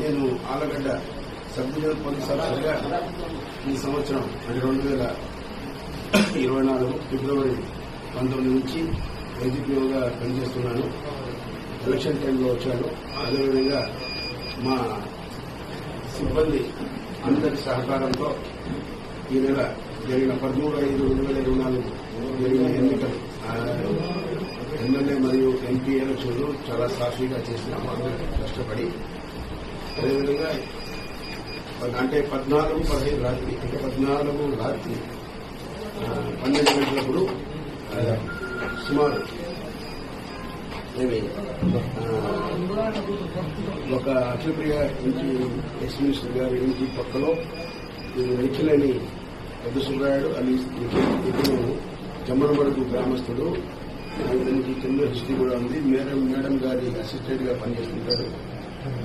నేను Allagadda sub police ఆఫీసర్గా ఈ సంవత్సరం అంటే రెండు వేల ఇరవై నాలుగు ఫిబ్రవరి పంతొమ్మిది నుంచి ఐజీపీఓగా పనిచేస్తున్నాను. ఎలక్షన్ టైంలో వచ్చాను. అదేవిధంగా మా సిబ్బంది అందరి సహకారంతో ఈ నెల జరిగిన పదమూడు ఐదు రెండు వేల ఇరవై నాలుగు జరిగిన ఎన్నికలు ఎమ్మెల్యే మరియు ఎంపీ ఎలక్షన్లు చాలా సాఫీగా చేసినాము అందరూ కష్టపడి అదేవిధంగా అంటే పద్నాలుగు పదిహేను రాత్రి అంటే పద్నాలుగు రాత్రి పన్నెండు గంటలప్పుడు సుమారు ఒక అఖిలప్రియ ఇంటి ఎక్స్ మినిస్టర్ గారి ఇంటి పక్కలో ఈ నిఖిలని పెద్ద సుబ్రాయుడు అని ఇతను గ్రామస్తుడు. ఇతనికి కింద హిస్టరీ కూడా ఉంది. మేడం మేడం గారి అసిస్టెంట్గా పనిచేస్తుంటారు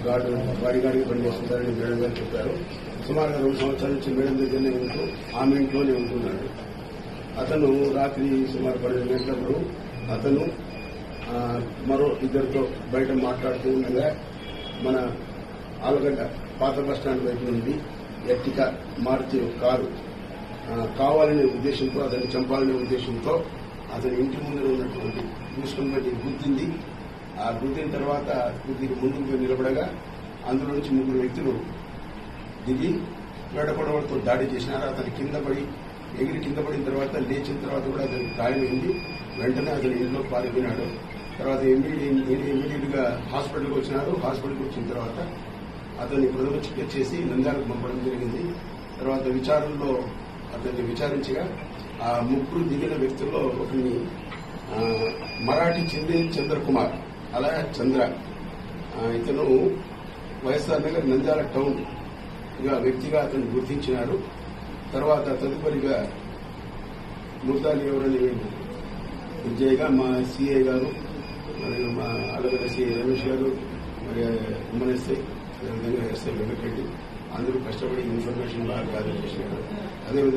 గార్డు బాడీ గార్డ్గా పనిచేస్తుంటారని మేడం గారు చెప్పారు. సుమారుగా రెండు సంవత్సరాల నుంచి మేడం దగ్గరనే ఉంటూ ఆమె ఇంట్లోనే ఉంటున్నాడు. అతను రాత్రి సుమారు పన్నెండు గంటలప్పుడు అతను మరో ఇద్దరితో బయట మాట్లాడుతూ ఉండగా మన ఆలుగడ్డ పాత బస్టాండ్ వైపు నుండి ఎర్టికా మారుతి ఒక కారు కావాలనే ఉద్దేశంతో అతన్ని చంపాలనే ఉద్దేశంతో అతని ఇంటి ముందర ఉన్నటువంటి పూసుకొని గుర్తింది. ఆ గుర్తిన తర్వాత కొద్దిగా ముందుకు నిలబడగా అందులో నుంచి ముగ్గురు వ్యక్తులు దిగి వేడపడవలతో దాడి చేసినారు. అతని కింద పడి ఎగిరి కింద పడిన తర్వాత లేచిన తర్వాత కూడా అతనికి గాయమైంది వెంటనే అతను ఇంట్లో పారిపోయినాడు. తర్వాత ఇమీడియట్గా హాస్పిటల్కి వచ్చినారు. హాస్పిటల్కి వచ్చిన తర్వాత అతన్ని ప్రథమ చికిత్స చేసి నంద్యాలకు పంపడం జరిగింది. తర్వాత విచారణలో అతన్ని విచారించగా ఆ ముగ్గురు దిగిన వ్యక్తుల్లో ఒకరిని మరాఠీ చెందిన చంద్రకుమార్ అలా చంద్ర ఇతను వైఎస్ఆర్ నగర్ నంద్యాల టౌన్గా వ్యక్తిగా అతను గుర్తించినారు తర్వాత తదుపరిగా ముద్దాలి ఎవరని విజయ్గా మా సీఏ గారు మరియు మా అలగడ సీఏ రమేష్ గారు మరి ఉమ్మన్ ఎస్ఐ అదేవిధంగా ఎస్ఐ వెంకటరెడ్డి అందరూ కష్టపడి ఇన్ఫర్మేషన్ బాగా గ్యాదర్ చేసినారు. అదేవిధంగా